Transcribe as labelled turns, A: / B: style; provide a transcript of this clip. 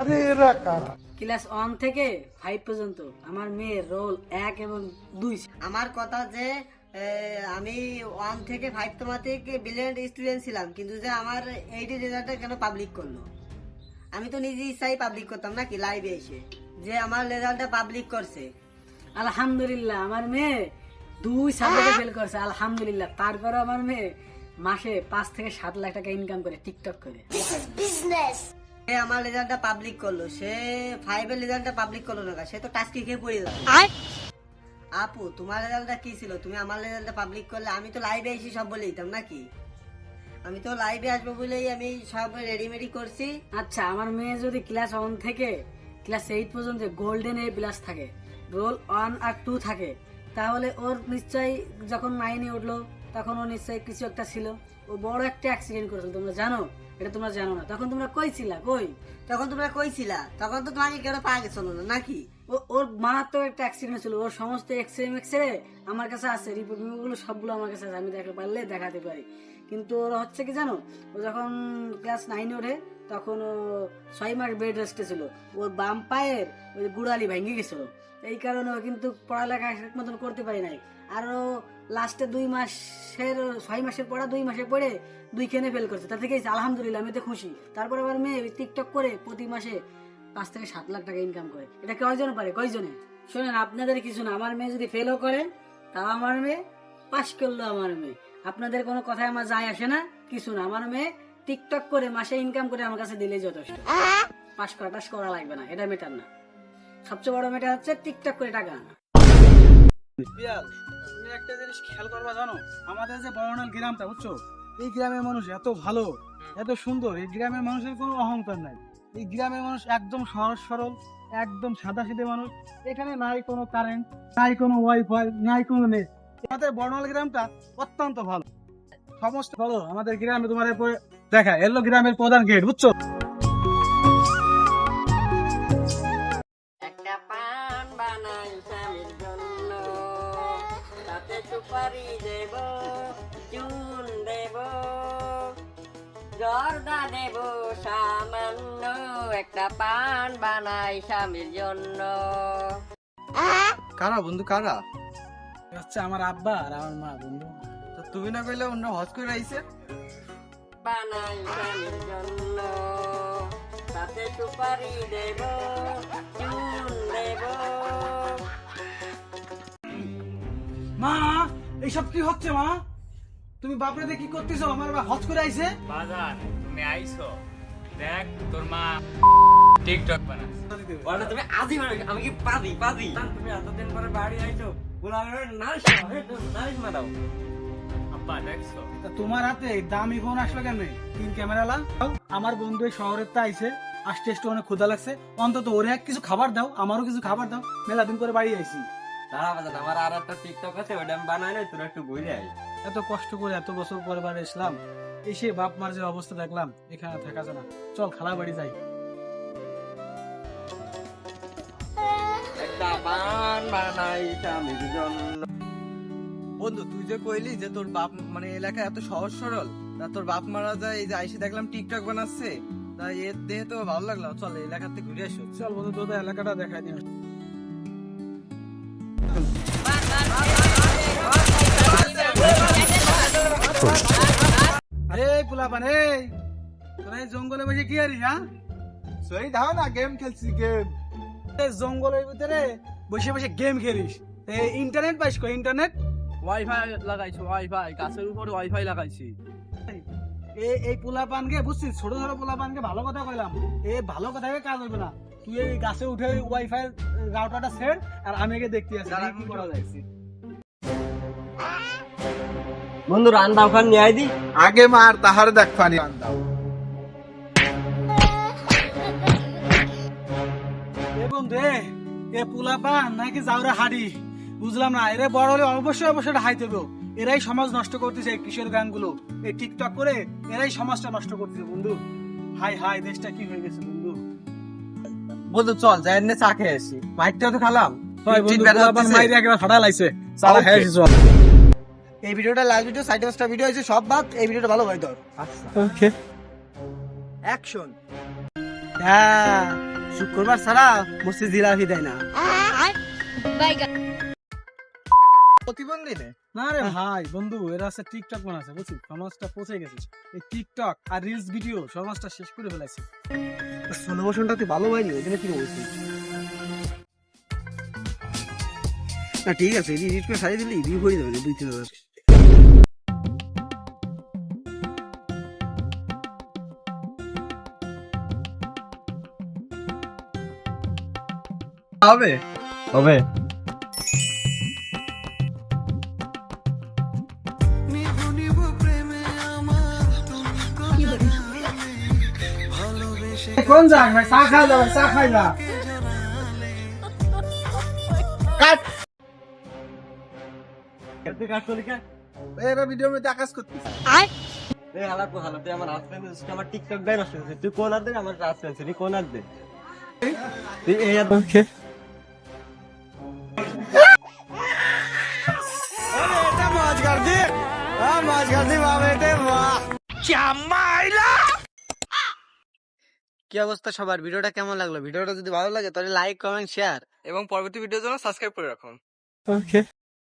A: আরে এরা কারা
B: ক্লাস ওয়ান থেকে ফাইভ পর্যন্ত আমার মেয়ের রোল এক এবং দুই
C: আমার কথা যে আমি ওয়ান থেকে ফাইভ তোমার থেকে ব্রিলিয়েন্ট স্টুডেন্ট ছিলাম কিন্তু যে আমার এইটি রেজাল্টটা কেন পাবলিক করল? আমি তো নিজে ইচ্ছাই পাবলিক করতাম নাকি লাইভে এসে যে আমার রেজাল্টটা পাবলিক করছে।
B: আলহামদুলিল্লাহ আমার মেয়ে দুই সাবজেক্টে ফেল করছে আলহামদুলিল্লাহ। তারপরে আমার মেয়ে মাসে পাঁচ থেকে সাত লাখ টাকা ইনকাম করে টিকটক করে।
C: আমার রেজাল্টটা পাবলিক করল। সে ফাইভের রেজাল্টটা পাবলিক করল না সে তো টাস্কি খেয়ে পড়ে যাবে আপু তোমার রেজাল্টটা কি ছিল? তুমি আমার রেজাল্টটা পাবলিক করলে আমি তো লাইভে এসে সব বলে দিতাম নাকি? আমি তো লাইভে আসব বলেই আমি সব রেডিমেডি করছি।
B: আচ্ছা আমার মেয়ে যদি ক্লাস ওয়ান থেকে ক্লাস এইট পর্যন্ত গোল্ডেন এ প্লাস থাকে রোল ওয়ান আর টু থাকে তাহলে ওর নিশ্চয়ই যখন নাইনে উঠল তখন ও নিশ্চয়ই কিছু একটা ছিল। ও বড় একটা অ্যাক্সিডেন্ট করেছিল, তোমরা জানো? এটা তোমরা জানো না। তখন তোমরা কই ছিলা? কই?
C: তখন তোমরা কইছিলা তখন তো তোমাকে কেউ পাওয়া গেছিল নাকি?
B: ওর মারাত্মক একটা অ্যাক্সিডেন্ট ছিল ওর সমস্ত এক্সরে এক্সরে আমার কাছে আছে রিপোর্টগুলো সবগুলো আমার কাছে আছে, আমি দেখতে পারলে দেখাতে পারি। কিন্তু ওর হচ্ছে কি জানো, ও যখন ক্লাস নাইনে ওঠে, তখন ও ছয় মাস বেড রেস্টে ছিল। ওর বাম পায়ের ওই গুড়ালি ভেঙে গেছিল। এই কারণে ও কিন্তু পড়ালেখা ঠিক মতন করতে পারি নাই। আরও লাস্টে দুই মাসের, ছয় মাসের পড়া দুই মাসে পড়ে দুই খেনে ফেল করছে। তার থেকে আলহামদুলিল্লাহ, আমি তো খুশি। তারপরে আবার মেয়ে টিকটক করে প্রতি মাসে পাঁচ থেকে সাত লাখ টাকা ইনকাম করে। এটা কয়জন পারে? কয়জনে? শোনেন, আপনাদের কিছু না। আমার মেয়ে যদি ফেলও করে, তাও আমার মেয়ে পাশ করল আমার মেয়ে। আপনাদের কোনো কথায় আমার যায় আসে না, কিছু না। আমার মেয়ে টিকটক করে মাসে ইনকাম করে আমার কাছে দিলেই যথেষ্ট। পাশ করা টাস করা লাগবে না, এটা মেটার না। সবচেয়ে বড় মেটার হচ্ছে টিকটক করে টাকা আনা।
D: তুমি একটা জিনিস খেয়াল করবা জানো? আমাদের যে বর্ণাল গ্রামটা, বুঝছ? এই গ্রামের মানুষ এত ভালো, এত সুন্দর। এই গ্রামের মানুষের কোনো অহংকার নাই। এই গ্রামের মানুষ একদম সহজ সরল, একদম সাদা সিধে মানুষ। এখানে নাই কোনো কারেন্ট নাই কোনো ওয়াইফাই নাই কোনো নেট আমাদের বর্ণাল গ্রামটা অত্যন্ত ভালো। সমস্ত ভালো। আমাদের গ্রামে তোমার দেখা, এলো গ্রামের প্রধান গেট বুঝছ?
C: জর্দা দেব একটা পান বানাই স্বামীর জন্য।
E: কারা বন্ধু কারা?
D: হচ্ছে আমার আব্বা আর আমার মা বন্ধু।
E: তো তুমি না কইলে অন্য হজ করে আইছে?
C: বানাই স্বামীর জন্য। তাতে সুপারি দেব চুন দেব।
D: মা এইসব কি হচ্ছে মা? তুমি বাপরে কি করতেছো আমার বা হজ করে আইছে?
F: বাজার তুমি আইছো। দেখ তোর মা টিকটক বানাস
C: বলো তুমি আজই মানে আমি কি পাদি পাদি তুমি এতদিন পরে বাড়ি আইছো নারিশ নারিশ মারাও।
F: আব্বা দেখছ?
D: তা তোমার হাতে দামি ফোন আসলো কেন? তিন ক্যামেরা লা। আমার বন্ধু এই শহরের তা আইছে আসতে আসতে অনেক ক্ষুধা লাগছে। অন্তত ওরে এক কিছু খাবার দাও আমারও কিছু খাবার দাও মেলা দিন করে বাড়ি আইছি।
C: দাঁড়া আমার আর একটা টিকটক আছে ওটা আমি বানাই নাই তোরা একটু ঘুরে আই
D: এত কষ্ট করে এত বছর পরে বাড়ি এসলাম এসে বাপ মার যে অবস্থা দেখলাম এখানে থাকা যায় না। চল খালা বাড়ি যাই।
E: বন্ধু তুই যে কইলি যে তোর বাপ মানে এলাকা এত সহজ সরল তা তোর বাপ মারা যায় এই যে আইসে দেখলাম টিকটক বানাচ্ছে তা এর দেহে তো ভালো লাগল চল এই এলাকাতে ঘুরে আসো।
D: চল বন্ধু তোদের এলাকাটা দেখাই দিন। আরে পুলাপান এই। তোরা এই জঙ্গলে বসে কি আরি হ্যাঁ?
E: সই দাও না গেম খেলছি গেম
D: এই জঙ্গলের ভিতরে বসে বসে গেম খেলিস। এই ইন্টারনেট পাইস কো ইন্টারনেট
G: ওয়াইফাই লাগাইছি ওয়াইফাই গাছের উপরে ওয়াইফাই লাগাইছি।
D: এই এই পোলাপানকে বুঝছিস ছোট ছোট পোলাপানকে ভালো কথা কইলাম। এই ভালো কথাকে কাজ হইবে না। তুই এই গাছে উঠে ওয়াইফাই রাউটারটা সেট আর আমি একে দেখতে আছি দেখি কি করা যায়।
C: বন্ধু রান্না ওখান নিয়ে আই দি।
E: আগে মার তাহার দেখ পানি দাও।
D: এ বন্ধু এ এ নাকি যাওরা হাড়ি? বুঝলাম না এরা বড় হলে অবশ্যই অবশ্যই হাইতে এরাই সমাজ নষ্ট করতেছে কিশোর গানগুলো এই টিকটক করে এরাই সমাজটা নষ্ট করতেছে বন্ধু। হাই হাই দেশটা কি হয়ে গেছে বন্ধু?
E: বন্ধু চল যাই এনে চা খেয়ে আসি। মাইকটাও তো খালাম।
D: হয় মাইরে একেবারে ফাটা লাইছে। সালা
E: Okay.
D: হ্যাঁ চল।
E: এই ভিডিওটা লাস্ট ভিডিও সাইড পাঁচটা ভিডিও হয়েছে সব বাদ এই ভিডিওটা ভালো হয় ধর।
D: ওকে
E: অ্যাকশন
H: হ্যাঁ শুক্রবার ছাড়া মসজিদ জিলাপি দেয় না।
E: প্রতিবন্ধী নে
D: না রে ভাই বন্ধু এরা আছে টিকটক বানাচ্ছে বুঝছিস? সমাজটা পৌঁছে গেছে। এই টিকটক আর রিলস ভিডিও সমাজটা শেষ করে
H: বছরটা তুই ভালো হয়নি ওই জন্য কি বলছিস? না ঠিক আছে এডিট করে সারিয়ে দিলে রিভিউ হয়ে যাবে দুই তিন হাজার।
E: হবে? হবে।
D: কোন যাক ভাই চা খাই যা ভাই চা খাই যা
E: এরা ভিডিও মধ্যে আকাশ
H: এই আমার হাজবেন্ড আমার টিকটক নষ্ট হয়েছে তুই কোন হাত দে আমার হাজবেন্ড তুই কোন হাত দে? তুই এই হাত কি অবস্থা সবার? ভিডিওটা কেমন লাগল? ভিডিওটা যদি ভালো লাগে তাহলে লাইক কমেন্ট শেয়ার
E: এবং পরবর্তী ভিডিওর জন্য সাবস্ক্রাইব করে রাখুন।
H: ওকে